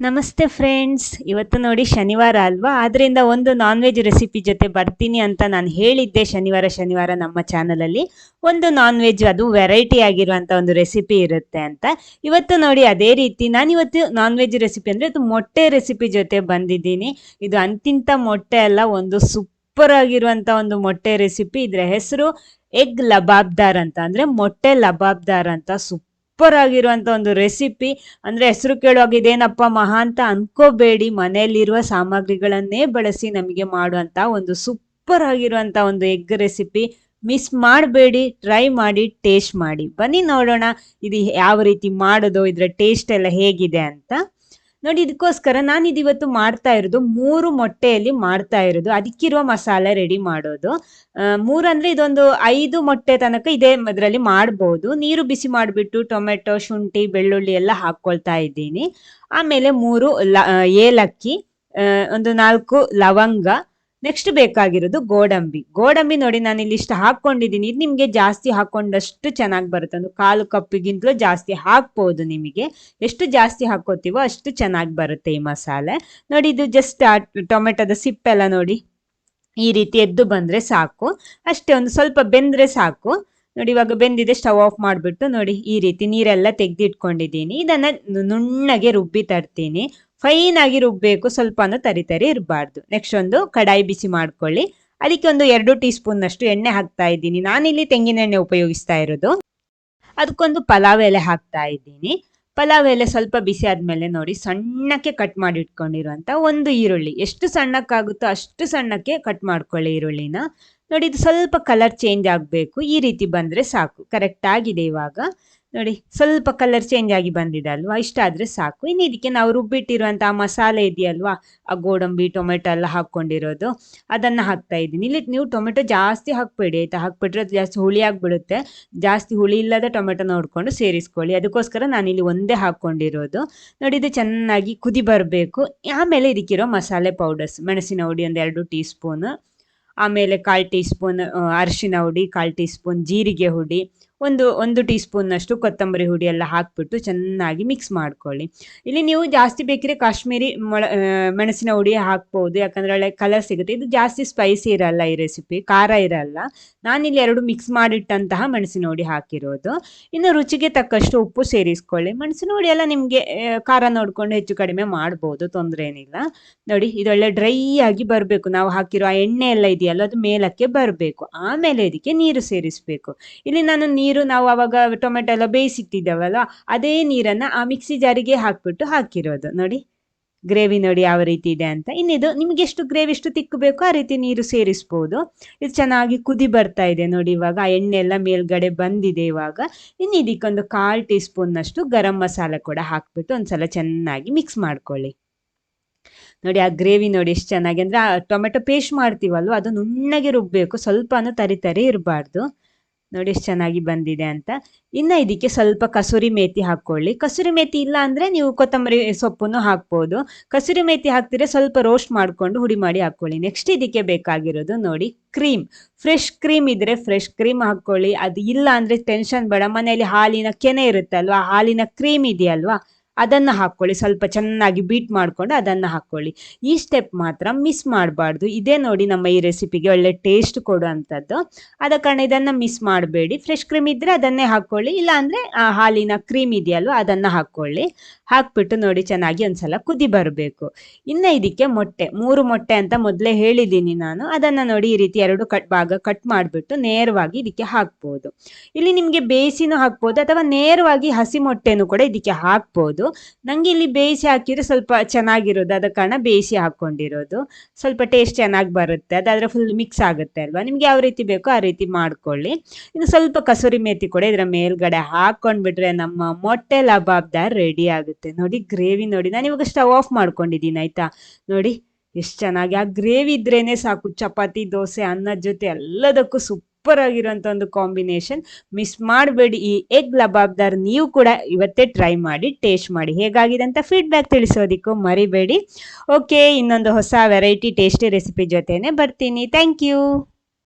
ನಮಸ್ತೆ ಫ್ರೆಂಡ್ಸ್. ಇವತ್ತು ನೋಡಿ ಶನಿವಾರ ಅಲ್ವಾ? ಆದ್ರಿಂದ ಒಂದು ನಾನ್ ವೆಜ್ ರೆಸಿಪಿ ಜೊತೆ ಬರ್ತೀನಿ ಅಂತ ನಾನು ಹೇಳಿದ್ದೆ ಶನಿವಾರ ಶನಿವಾರ ನಮ್ಮ ಚಾನಲಲ್ಲಿ ಒಂದು ನಾನ್ ವೆಜ್ ಅದು ವೆರೈಟಿ ಆಗಿರುವಂತ ಒಂದು ರೆಸಿಪಿ ಇರುತ್ತೆ ಅಂತ. ಇವತ್ತು ನೋಡಿ ಅದೇ ರೀತಿ ನಾನು ಇವತ್ತು ನಾನ್ ವೆಜ್ ರೆಸಿಪಿ ಅಂದ್ರೆ ಇದು ಮೊಟ್ಟೆ ರೆಸಿಪಿ ಜೊತೆ ಬಂದಿದ್ದೀನಿ. ಇದು ಅಂತಿಂತ ಮೊಟ್ಟೆ ಅಲ್ಲ, ಒಂದು ಸೂಪರ್ ಆಗಿರುವಂತ ಒಂದು ಮೊಟ್ಟೆ ರೆಸಿಪಿ ಇದ್ರ ಹೆಸರು ಎಗ್ ಲಬಾಬ್ದಾರ್ ಅಂತ. ಅಂದ್ರೆ ಮೊಟ್ಟೆ ಲಬಾಬ್ದಾರ್ ಅಂತ ಸೂಪರ್ ಸೂಪರ್ ಆಗಿರುವಂಥ ಒಂದು ರೆಸಿಪಿ. ಅಂದ್ರೆ ಹೆಸರು ಕೇಳುವಾಗ ಇದೇನಪ್ಪ ಮಹಾ ಅಂತ ಅನ್ಕೋಬೇಡಿ. ಮನೆಯಲ್ಲಿರುವ ಸಾಮಗ್ರಿಗಳನ್ನೇ ಬಳಸಿ ನಮಗೆ ಮಾಡುವಂತ ಒಂದು ಸೂಪರ್ ಆಗಿರುವಂತ ಒಂದು ಎಗ್ ರೆಸಿಪಿ. ಮಿಸ್ ಮಾಡಬೇಡಿ. ಟ್ರೈ ಮಾಡಿ, ಟೇಸ್ಟ್ ಮಾಡಿ. ಬನ್ನಿ ನೋಡೋಣ ಇದು ಯಾವ ರೀತಿ ಮಾಡೋದು, ಇದರ ಟೇಸ್ಟ್ ಎಲ್ಲ ಹೇಗಿದೆ ಅಂತ. ನೋಡಿ ಇದಕ್ಕೋಸ್ಕರ ನಾನು ಇದಿವತ್ತು ಮಾಡ್ತಾ ಇರೋದು ಮೂರು ಮೊಟ್ಟೆಯಲ್ಲಿ ಮಾಡ್ತಾ ಇರೋದು. ಅದಕ್ಕಿರುವ ಮಸಾಲೆ ರೆಡಿ ಮಾಡೋದು. ಮೂರು ಅಂದ್ರೆ ಇದೊಂದು ಐದು ಮೊಟ್ಟೆ ತನಕ ಇದೇ ಅದರಲ್ಲಿ ಮಾಡ್ಬೋದು. ನೀರು ಬಿಸಿ ಮಾಡಿಬಿಟ್ಟು ಟೊಮೆಟೊ, ಶುಂಠಿ, ಬೆಳ್ಳುಳ್ಳಿ ಎಲ್ಲ ಹಾಕ್ಕೊಳ್ತಾ ಇದ್ದೀನಿ. ಆಮೇಲೆ ಮೂರು ಏಲಕ್ಕಿ ಒಂದು ನಾಲ್ಕು ಲವಂಗ ನೆಕ್ಸ್ಟ್ ಬೇಕಾಗಿರೋದು ಗೋಡಂಬಿ. ಗೋಡಂಬಿ ನೋಡಿ ನಾನು ಇಲ್ಲಿ ಇಷ್ಟು ಹಾಕೊಂಡಿದ್ದೀನಿ ಇದು ನಿಮಗೆ ಜಾಸ್ತಿ ಹಾಕೊಂಡಷ್ಟು ಚೆನ್ನಾಗಿ ಬರುತ್ತೆ. ಒಂದು ಕಾಲು ಕಪ್ಪಿಗಿಂತಲೂ ಜಾಸ್ತಿ ಹಾಕ್ಬೋದು ನಿಮಗೆ. ಎಷ್ಟು ಜಾಸ್ತಿ ಹಾಕೋತೀವೋ ಅಷ್ಟು ಚೆನ್ನಾಗಿ ಬರುತ್ತೆ ಈ ಮಸಾಲೆ. ನೋಡಿ ಇದು ಜಸ್ಟ್ ಟೊಮೆಟೊದ ಸಿಪ್ಪೆಲ್ಲ ನೋಡಿ. ಈ ರೀತಿ ಎದ್ದು ಬಂದ್ರೆ ಸಾಕು. ಅಷ್ಟೇ ಒಂದು ಸ್ವಲ್ಪ ಬೆಂದ್ರೆ ಸಾಕು. ನೋಡಿ ಇವಾಗ ಬೆಂದಿದೆ ಸ್ಟವ್ ಆಫ್ ಮಾಡಿಬಿಟ್ಟು ನೋಡಿ ಈ ರೀತಿ ನೀರೆಲ್ಲ ತೆಗೆದಿಟ್ಕೊಂಡಿದ್ದೀನಿ. ಇದನ್ನ ನುಣ್ಣಗೆ ರುಬ್ಬಿ ತರ್ತೀನಿ. ಫೈನ್ ಆಗಿ ರುಬ್ಬೇಕು, ಸ್ವಲ್ಪನೂ ತರಿ ತರಿ ಇರಬಾರ್ದು. ನೆಕ್ಸ್ಟ್ ಒಂದು ಕಡಾಯಿ ಬಿಸಿ ಮಾಡ್ಕೊಳ್ಳಿ. ಅದಕ್ಕೆ ಒಂದು ಎರಡು ಟೀ ಸ್ಪೂನ್ ಅಷ್ಟು ಎಣ್ಣೆ ಹಾಕ್ತಾ ಇದ್ದೀನಿ. ನಾನಿಲ್ಲಿ ತೆಂಗಿನ ಎಣ್ಣೆ ಉಪಯೋಗಿಸ್ತಾ ಇರೋದು. ಅದಕ್ಕೊಂದು ಪಲಾವ್ ಎಲೆ ಹಾಕ್ತಾ ಇದ್ದೀನಿ. ಪಲಾವ್ ಎಲೆ ಸ್ವಲ್ಪ ಬಿಸಿ ಆದ್ಮೇಲೆ ನೋಡಿ, ಸಣ್ಣಕ್ಕೆ ಕಟ್ ಮಾಡಿ ಇಟ್ಕೊಂಡಿರುವಂತ ಒಂದು ಈರುಳ್ಳಿ. ಎಷ್ಟು ಸಣ್ಣಕ್ಕಾಗುತ್ತೋ ಅಷ್ಟು ಸಣ್ಣಕ್ಕೆ ಕಟ್ ಮಾಡ್ಕೊಳ್ಳಿ ಈರುಳ್ಳಿನ. ನೋಡಿ, ಇದು ಸ್ವಲ್ಪ ಕಲರ್ ಚೇಂಜ್ ಆಗಬೇಕು. ಈ ರೀತಿ ಬಂದ್ರೆ ಸಾಕು. ಕರೆಕ್ಟ್ ಆಗಿದೆ ಇವಾಗ. ನೋಡಿ, ಸ್ವಲ್ಪ ಕಲರ್ ಚೇಂಜ್ ಆಗಿ ಬಂದಿದೆ ಅಲ್ವಾ ಇಷ್ಟ ಆದ್ರೆ ಸಾಕು. ಇನ್ನು ಇದಕ್ಕೆ ನಾವು ರುಬ್ಬಿಟ್ಟಿರುವಂಥ ಮಸಾಲೆ ಇದೆಯಲ್ವಾ? ಆ ಗೋಡಂಬಿ, ಟೊಮೆಟೊ ಎಲ್ಲ ಹಾಕೊಂಡಿರೋದು ಅದನ್ನ ಹಾಕ್ತಾ ಇದ್ದೀನಿ. ಇಲ್ಲಿ ನೀವು ಟೊಮೆಟೊ ಜಾಸ್ತಿ ಹಾಕ್ಬೇಡಿ, ಆಯ್ತಾ? ಹಾಕ್ಬಿಟ್ರೆ ಅದು ಜಾಸ್ತಿ ಹುಳಿ ಆಗಿಬಿಡುತ್ತೆ. ಜಾಸ್ತಿ ಹುಳಿ ಇಲ್ಲದ ಟೊಮೆಟೊ ನೋಡ್ಕೊಂಡು ಸೇರಿಸ್ಕೊಳ್ಳಿ. ಅದಕ್ಕೋಸ್ಕರ ನಾನು ಇಲ್ಲಿ ಒಂದೇ ಹಾಕೊಂಡಿರೋದು ನೋಡಿ, ಇದು ಚೆನ್ನಾಗಿ ಕುದಿ ಬರಬೇಕು. ಆಮೇಲೆ ಇದಕ್ಕಿರೋ ಮಸಾಲೆ ಪೌಡರ್ಸ್ ಮೆಣಸಿನ ಹುಡಿ ಒಂದು ಎರಡು ಟೀ ಸ್ಪೂನು ಆಮೇಲೆ ಕಾಲು ಟೀ ಸ್ಪೂನ್ ಅರಿಶಿನ ಹುಡಿ, ಕಾಲು ಟೀ ಸ್ಪೂನ್ ಜೀರಿಗೆ ಹುಡಿ ಒಂದು ಒಂದು ಟೀ ಸ್ಪೂನ್ನಷ್ಟು ಕೊತ್ತಂಬರಿ ಹುಡಿ ಎಲ್ಲ ಹಾಕ್ಬಿಟ್ಟು ಚೆನ್ನಾಗಿ ಮಿಕ್ಸ್ ಮಾಡ್ಕೊಳ್ಳಿ. ಇಲ್ಲಿ ನೀವು ಜಾಸ್ತಿ ಬೇಕಿದ್ರೆ ಕಾಶ್ಮೀರಿ ಮೊಳ ಮೆಣಸಿನ ಹುಡಿ ಹಾಕ್ಬೋದು, ಯಾಕಂದ್ರೆ ಒಳ್ಳೆ ಕಲರ್ ಸಿಗುತ್ತೆ. ಇದು ಜಾಸ್ತಿ ಸ್ಪೈಸಿ ಇರಲ್ಲ ಈ ರೆಸಿಪಿ ಖಾರ ಇರಲ್ಲ. ನಾನಿಲ್ಲಿ ಎರಡು ಮಿಕ್ಸ್ ಮಾಡಿಟ್ಟಂತಹ ಮೆಣಸಿನ ಹುಡಿ ಹಾಕಿರೋದು. ಇನ್ನು ರುಚಿಗೆ ತಕ್ಕಷ್ಟು ಉಪ್ಪು ಸೇರಿಸ್ಕೊಳ್ಳಿ. ಮೆಣಸಿನ ಹುಡಿ ಎಲ್ಲ ನಿಮಗೆ ಖಾರ ನೋಡಿಕೊಂಡು ಹೆಚ್ಚು ಕಡಿಮೆ ಮಾಡ್ಬೋದು, ತೊಂದರೆ ಏನಿಲ್ಲ. ನೋಡಿ ಇದೊಳ್ಳೆ ಡ್ರೈ ಆಗಿ ಬರಬೇಕು. ನಾವು ಹಾಕಿರೋ ಆ ಎಣ್ಣೆ ಎಲ್ಲ ಇದೆಯಲ್ಲ, ಅದು ಮೇಲಕ್ಕೆ ಬರಬೇಕು. ಆಮೇಲೆ ಇದಕ್ಕೆ ನೀರು ಸೇರಿಸಬೇಕು. ಇಲ್ಲಿ ನಾನು ನೀರು ನೀರು ನಾವು ಅವಾಗ ಟೊಮೆಟೊ ಎಲ್ಲ ಬೇಯಿಸಿಟ್ಟಿದ್ದೇವಲ್ಲ, ಅದೇ ನೀರನ್ನ ಆ ಮಿಕ್ಸಿ ಜಾರಿಗೆ ಹಾಕ್ಬಿಟ್ಟು ಹಾಕಿರೋದು. ನೋಡಿ, ಗ್ರೇವಿ ನೋಡಿ ಯಾವ ರೀತಿ ಇದೆ ಅಂತ. ಇನ್ನಿದು, ನಿಮ್ಗೆ ಎಷ್ಟು ಗ್ರೇವಿ, ಎಷ್ಟು ತಿಕ್ಕು ಬೇಕೋ ಆ ರೀತಿ ನೀರು ಸೇರಿಸ್ಬೋದು. ಇದು ಚೆನ್ನಾಗಿ ಕುದಿ ಬರ್ತಾ ಇದೆ ನೋಡಿ ಇವಾಗ. ಆ ಎಣ್ಣೆ ಎಲ್ಲ ಮೇಲ್ಗಡೆ ಬಂದಿದೆ ಇವಾಗ. ಇನ್ನು ಇದಕ್ಕೊಂದು ಕಾಲು ಟೀ ಸ್ಪೂನ್ನಷ್ಟು ಗರಂ ಮಸಾಲೆ ಕೂಡ ಹಾಕ್ಬಿಟ್ಟು ಒಂದ್ಸಲ ಚೆನ್ನಾಗಿ ಮಿಕ್ಸ್ ಮಾಡ್ಕೊಳ್ಳಿ. ನೋಡಿ, ಆ ಗ್ರೇವಿ ನೋಡಿ ಎಷ್ಟು ಚೆನ್ನಾಗಿ. ಅಂದ್ರೆ ಆ ಟೊಮೆಟೊ ಪೇಸ್ಟ್ ಮಾಡ್ತೀವಲ್ವ, ಅದು ನುಣ್ಣಗೆ ರುಬ್ಬಬೇಕು ಸ್ವಲ್ಪನೂ ತರಿ ಇರಬಾರ್ದು. ನೋಡಿ ಎಷ್ಟು ಚೆನ್ನಾಗಿ ಬಂದಿದೆ ಅಂತ. ಇನ್ನು ಇದಕ್ಕೆ ಸ್ವಲ್ಪ ಕಸೂರಿ ಮೇತಿ ಹಾಕ್ಕೊಳ್ಳಿ. ಕಸೂರಿ ಮೇಥಿ ಇಲ್ಲ ಅಂದರೆ ನೀವು ಕೊತ್ತಂಬರಿ ಸೊಪ್ಪನ್ನು ಹಾಕ್ಬೋದು. ಕಸೂರಿ ಮೇತಿ ಹಾಕ್ತಿದ್ರೆ ಸ್ವಲ್ಪ ರೋಸ್ಟ್ ಮಾಡಿಕೊಂಡು ಹುಡಿ ಮಾಡಿ ಹಾಕ್ಕೊಳ್ಳಿ. ನೆಕ್ಸ್ಟ್ ಇದಕ್ಕೆ ಬೇಕಾಗಿರೋದು ನೋಡಿ ಕ್ರೀಮ್ ಫ್ರೆಶ್ ಕ್ರೀಮ್ ಇದ್ರೆ ಫ್ರೆಶ್ ಕ್ರೀಮ್ ಹಾಕ್ಕೊಳ್ಳಿ. ಅದು ಇಲ್ಲ ಅಂದರೆ ಟೆನ್ಷನ್ ಬೇಡ. ಮನೆಯಲ್ಲಿ ಹಾಲಿನ ಕೆನೆ ಇರುತ್ತಲ್ವಾ? ಹಾಲಿನ ಕ್ರೀಮ್ ಇದೆಯಲ್ವಾ? ಅದನ್ನು ಹಾಕ್ಕೊಳ್ಳಿ. ಸ್ವಲ್ಪ ಚೆನ್ನಾಗಿ ಬೀಟ್ ಮಾಡಿಕೊಂಡು ಅದನ್ನು ಹಾಕ್ಕೊಳ್ಳಿ. ಈ ಸ್ಟೆಪ್ ಮಾತ್ರ ಮಿಸ್ ಮಾಡಬಾರ್ದು. ಇದೇ ನೋಡಿ ನಮ್ಮ ಈ ರೆಸಿಪಿಗೆ ಒಳ್ಳೆ ಟೇಸ್ಟ್ ಕೊಡುವಂಥದ್ದು. ಆದ ಕಾರಣ ಇದನ್ನು ಮಿಸ್ ಮಾಡಬೇಡಿ. ಫ್ರೆಶ್ ಕ್ರೀಮ್ ಇದ್ದರೆ ಅದನ್ನೇ ಹಾಕ್ಕೊಳ್ಳಿ. ಇಲ್ಲಾಂದರೆ, ಆ, ಹಾಲಿನ ಕ್ರೀಮ್ ಇದೆಯಲ್ವ, ಅದನ್ನು ಹಾಕ್ಕೊಳ್ಳಿ. ಹಾಕ್ಬಿಟ್ಟು ನೋಡಿ ಚೆನ್ನಾಗಿ ಒಂದ್ಸಲ ಕುದಿ ಬರಬೇಕು. ಇನ್ನು ಇದಕ್ಕೆ ಮೊಟ್ಟೆ, ಮೂರು ಮೊಟ್ಟೆ ಅಂತ ಮೊದಲೇ ಹೇಳಿದ್ದೀನಿ ನಾನು. ಅದನ್ನು ನೋಡಿ ಈ ರೀತಿ ಎರಡು ಕಟ್ ಭಾಗ ಕಟ್ ಮಾಡಿಬಿಟ್ಟು ನೇರವಾಗಿ ಇದಕ್ಕೆ ಹಾಕ್ಬೋದು. ಇಲ್ಲಿ ನಿಮಗೆ ಬೇಯಿಸಿನೂ ಹಾಕ್ಬೋದು, ಅಥವಾ ನೇರವಾಗಿ ಹಸಿ ಮೊಟ್ಟೆನೂ ಕೂಡ ಇದಕ್ಕೆ ಹಾಕ್ಬೋದು. ನಂಗೆ ಇಲ್ಲಿ ಬೇಯಿಸಿ ಹಾಕಿದ್ರೆ ಸ್ವಲ್ಪ ಚೆನ್ನಾಗಿರೋದು. ಅದ ಕಾರಣ ಬೇಯಿಸಿ ಹಾಕೊಂಡಿರೋದು ಸ್ವಲ್ಪ ಟೇಸ್ಟ್ ಚೆನ್ನಾಗಿ ಬರುತ್ತೆ. ಅದಾದರೆ ಫುಲ್ ಮಿಕ್ಸ್ ಆಗುತ್ತೆ ಅಲ್ವಾ? ನಿಮ್ಗೆ ಯಾವ ರೀತಿ ಬೇಕೋ ಆ ರೀತಿ ಮಾಡ್ಕೊಳ್ಳಿ. ಇನ್ನು ಸ್ವಲ್ಪ ಕಸೂರಿ ಮೇತಿ ಕೂಡ ಇದರ ಮೇಲ್ಗಡೆ ಹಾಕೊಂಡ್ಬಿಟ್ರೆ ನಮ್ಮ ಮೊಟ್ಟೆ ಲಬಾಬ್ದಾರ್ ರೆಡಿ ಆಗುತ್ತೆ. ನೋಡಿ ಗ್ರೇವಿ ನೋಡಿ. ನಾನು ಇವಾಗ ಸ್ಟವ್ ಆಫ್ ಮಾಡ್ಕೊಂಡಿದ್ದೀನಿ, ಆಯ್ತಾ? ನೋಡಿ, ಎಷ್ಟು ಚೆನ್ನಾಗಿ. ಆ ಗ್ರೇವಿ ಇದ್ರೇನೆ ಸಾಕು. ಚಪಾತಿ, ದೋಸೆ ಅನ್ನದ ಜೊತೆ ಎಲ್ಲದಕ್ಕೂ ಸೂಪ್ ಸೂಪರ್ ಆಗಿರುವಂತ ಒಂದು ಕಾಂಬಿನೇಷನ್. ಮಿಸ್ ಮಾಡಬೇಡಿ ಈ ಎಗ್ ಲಬಾಬ್ದಾರ್ ನೀವು ಕೂಡ ಇವತ್ತೇ ಟ್ರೈ ಮಾಡಿ ಟೇಸ್ಟ್ ಮಾಡಿ. ಹೇಗಾಗಿದೆ ಅಂತ ಫೀಡ್ಬ್ಯಾಕ್ ತಿಳಿಸೋದಿಕ್ಕೂ ಮರಿಬೇಡಿ. ಓಕೆ ಇನ್ನೊಂದು ಹೊಸ ವೆರೈಟಿ ಟೇಸ್ಟಿ ರೆಸಿಪಿ ಜೊತೆನೆ ಬರ್ತೀನಿ. Thank you